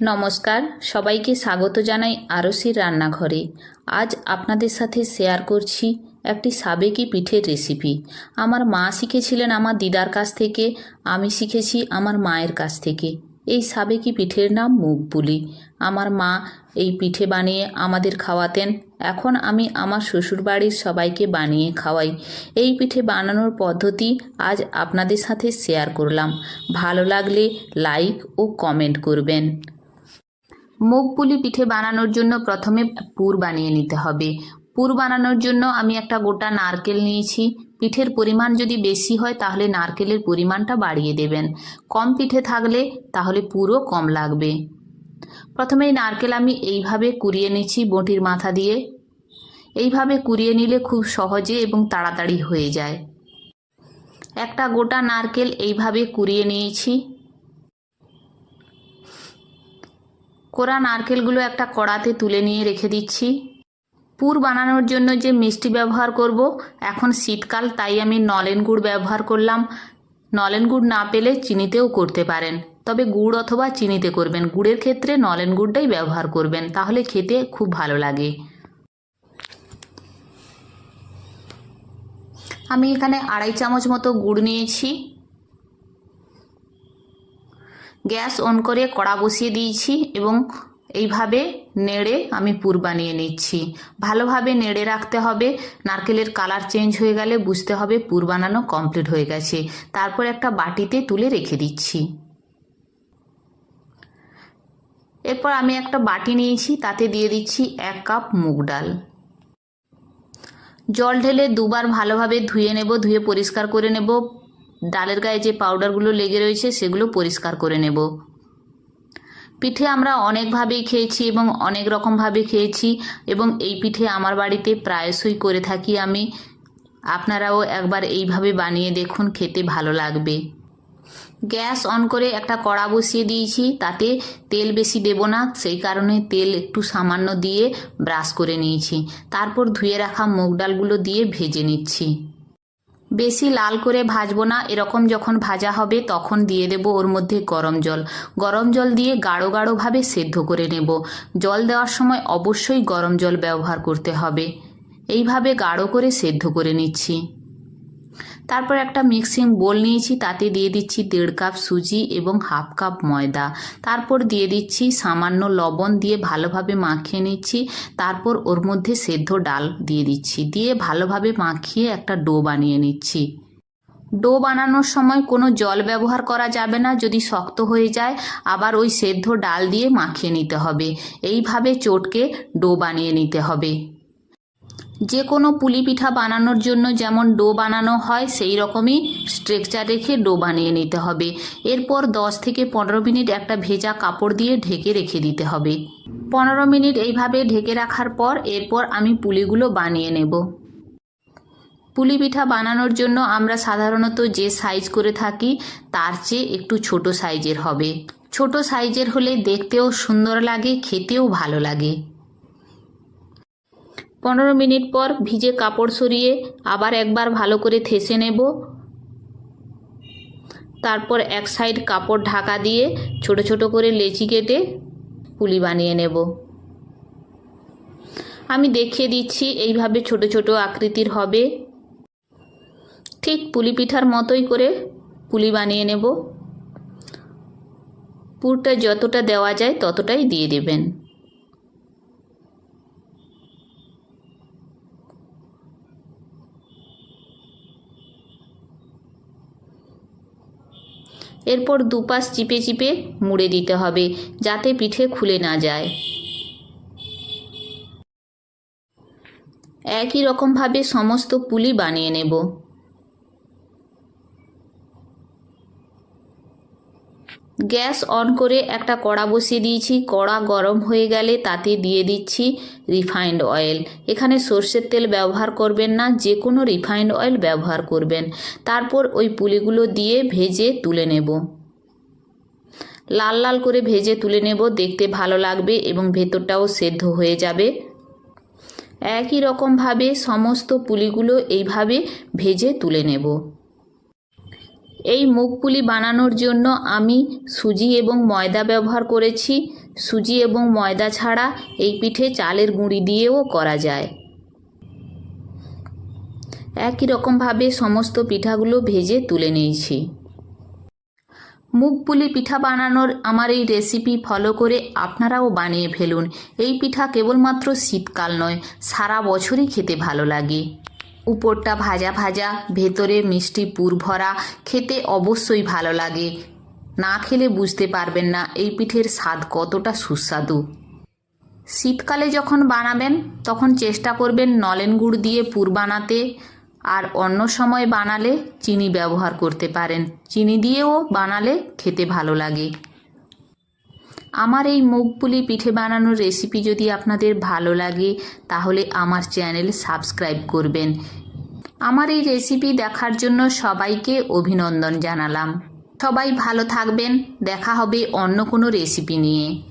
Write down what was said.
নমস্কার, সবাইকে স্বাগত জানাই আরসির রান্নাঘরে। আজ আপনাদের সাথে শেয়ার করছি একটি সাবেকি পিঠের রেসিপি আমার মা শিখেছিলেন আমার দিদার কাছ থেকে, আমি শিখেছি আমার মায়ের কাছ থেকে। এই সাবেকি পিঠের নাম মুগ পুলি। আমার মা এই পিঠে বানিয়ে আমাদের খাওয়াতেন। এখন আমি আমার শ্বশুরবাড়ির সবাইকে বানিয়ে খাওয়াই। এই পিঠে বানানোর পদ্ধতি আজ আপনাদের সাথে শেয়ার করলাম। ভালো লাগলে লাইক ও কমেন্ট করবেন। মুগ পুলি পিঠে বানানোর জন্য প্রথমে পুর বানিয়ে নিতে হবে। পুর বানানোর জন্য আমি একটা গোটা নারকেল নিয়েছি। পিঠের পরিমাণ যদি বেশি হয়, তাহলে নারকেলের পরিমাণটা বাড়িয়ে দেবেন। কম পিঠে থাকলে তাহলে পুরও কম লাগবে। প্রথমে নারকেল আমি এইভাবে কুড়িয়ে নিচ্ছি বটির মাথা দিয়ে। এইভাবে কুড়িয়ে নিলে খুব সহজে এবং তাড়াতাড়ি হয়ে যায়। একটা গোটা নারকেল এইভাবে কুড়িয়ে নিয়েছি। কোরা নারকেলগুলো একটা কড়াতে তুলে নিয়ে রেখে দিচ্ছি। পুর বানানোর জন্য যে মিষ্টি ব্যবহার করব, এখন শীতকাল, তাই আমি নলেন গুড় ব্যবহার করলাম। নলেন গুড় না পেলে চিনিতেও করতে পারেন, তবে গুড় অথবা চিনিতে করবেন। গুড়ের ক্ষেত্রে নলেন গুড়টাই ব্যবহার করবেন, তাহলে খেতে খুব ভালো লাগে। আমি এখানে আড়াই চামচ মতো গুড় নিয়েছি। গ্যাস অন করে কড়া বসিয়ে দিয়েছি এবং এইভাবে নেড়ে আমি পুর বানিয়ে নিচ্ছি। ভালোভাবে নেড়ে রাখতে হবে। নারকেলের কালার চেঞ্জ হয়ে গেলে বুঝতে হবে পুর বানানো কমপ্লিট হয়ে গেছে। তারপর একটা বাটিতে তুলে রেখে দিচ্ছি। এরপর আমি একটা বাটি নিয়েছি, তাতে দিয়ে দিচ্ছি এক কাপ মুগ ডাল। জল ঢেলে দুবার ভালোভাবে ধুয়ে নেব, ধুয়ে পরিষ্কার করে নেব। ডালের গায়ে যে পাউডারগুলো লেগে রয়েছে সেগুলো পরিষ্কার করে নেব। পিঠে আমরা অনেকভাবেই খেয়েছি এবং অনেক রকমভাবে খেয়েছি এবং এই পিঠে আমার বাড়িতে প্রায়শই করে থাকি আমি। আপনারাও একবার এইভাবে বানিয়ে দেখুন, খেতে ভালো লাগবে। গ্যাস অন করে একটা কড়া বসিয়ে দিয়েছি, তাতে তেল বেশি দেব না, সেই কারণে তেল একটু সামান্য দিয়ে ব্রাশ করে নিয়েছি। তারপর ধুয়ে রাখা মুগ ডালগুলো দিয়ে ভেজে নিচ্ছি। বেশি লাল করে ভাজবো না, এরকম যখন ভাজা হবে তখন দিয়ে দেব ওর মধ্যে গরম জল। গরম জল দিয়ে গাঢ় গাঢ়ভাবে সেদ্ধ করে নেব। জল দেওয়ার সময় অবশ্যই গরম জল ব্যবহার করতে হবে। এইভাবে গাঢ় করে সেদ্ধ করে নিচ্ছি। তারপর একটা মিক্সিং বোল নিয়েছি, তাতে দিয়ে দিচ্ছি দেড় কাপ সুজি এবং হাফ কাপ ময়দা। তারপর দিয়ে দিচ্ছি সামান্য লবণ দিয়ে ভালোভাবে মাখিয়ে নিচ্ছি। তারপর ওর মধ্যে সেদ্ধ ডাল দিয়ে দিচ্ছি। দিয়ে ভালোভাবে মাখিয়ে একটা ডো বানিয়ে নিচ্ছি। ডো বানানোর সময় কোনো জল ব্যবহার করা যাবে না, যদি শক্ত হয়ে যায়, আবার ওই সেদ্ধ ডাল দিয়ে মাখিয়ে নিতে হবে। এইভাবে চটকে ডো বানিয়ে নিতে হবে। যে কোনো পুলি পিঠা বানানোর জন্য যেমন ডো বানানো হয়, সেই রকমই স্ট্রেকচার রেখে ডো বানিয়ে নিতে হবে। এরপর দশ থেকে পনেরো মিনিট একটা ভেজা কাপড় দিয়ে ঢেকে রেখে দিতে হবে। পনেরো মিনিট এইভাবে ঢেকে রাখার পর এরপর আমি পুলিগুলো বানিয়ে নেব। পুলি পিঠা বানানোর জন্য আমরা সাধারণত যে সাইজ করে থাকি, তার চেয়ে একটু ছোট সাইজের হবে। ছোট সাইজের হলে দেখতেও সুন্দর লাগে, খেতেও ভালো লাগে। পনেরো মিনিট পর ভিজে কাপড় সরিয়ে আবার একবার ভালো করে থেসে নেব। তারপর এক সাইড কাপড় ঢাকা দিয়ে ছোট ছোট করে লেচি কেটে পুলি বানিয়ে নেব। আমি দেখিয়ে দিচ্ছি এইভাবে ছোট ছোট আকৃতির হবে। ঠিক পুলি পিঠার মতোই করে পুলি বানিয়ে নেব। পুরটা যতটা দেওয়া যায় ততটাই দিয়ে দেবেন। এরপর দুপাশ চিপে চিপে মুড়ে দিতে হবে, যাতে পিঠে খুলে না যায়। একই রকমভাবে সমস্ত পুলি বানিয়ে নেব। গ্যাস অন করে একটা কড়া বসিয়ে দিয়েছি। কড়া গরম হয়ে গেলে তাতে দিয়ে দিচ্ছি রিফাইন্ড অয়েল। এখানে সর্ষের তেল ব্যবহার করবেন না যে কোনো রিফাইন্ড অয়েল ব্যবহার করবেন। তারপর ওই পুলিগুলো দিয়ে ভেজে তুলে নেব। লাল লাল করে ভেজে তুলে নেব, দেখতে ভালো লাগবে এবং ভেতরটাও সেদ্ধ হয়ে যাবে। একই রকমভাবে সমস্ত পুলিগুলো এইভাবে ভেজে তুলে নেব। এই মুগ পুলি বানানোর জন্য আমি সুজি এবং ময়দা ব্যবহার করেছি। সুজি এবং ময়দা ছাড়া এই পিঠে চালের গুঁড়ি দিয়েও করা যায়। একই রকমভাবে সমস্ত পিঠাগুলো ভেজে তুলে নিয়েছি। মুগ পুলি পিঠা বানানোর আমার এই রেসিপি ফলো করে আপনারাও বানিয়ে ফেলুন। এই পিঠা কেবলমাত্র শীতকাল নয়, সারা বছরই খেতে ভালো লাগে। উপরটা ভাজা ভাজা, ভেতরে মিষ্টি পুর ভরা, খেতে অবশ্যই ভালো লাগে। না খেলে বুঝতে পারবেন না এই পিঠের স্বাদ কতটা সুস্বাদু। শীতকালে যখন বানাবেন, তখন চেষ্টা করবেন নলেন গুড় দিয়ে পুর বানাতে, আর অন্য সময় বানালে চিনি ব্যবহার করতে পারেন। চিনি দিয়েও বানালে খেতে ভালো লাগে। আমার এই মুগপুলি পিঠে বানানোর রেসিপি যদি আপনাদের ভালো লাগে, তাহলে আমার চ্যানেল সাবস্ক্রাইব করবেন। আমার এই রেসিপি দেখার জন্য সবাইকে অভিনন্দন জানালাম। সবাই ভালো থাকবেন, দেখা হবে অন্য কোনো রেসিপি নিয়ে।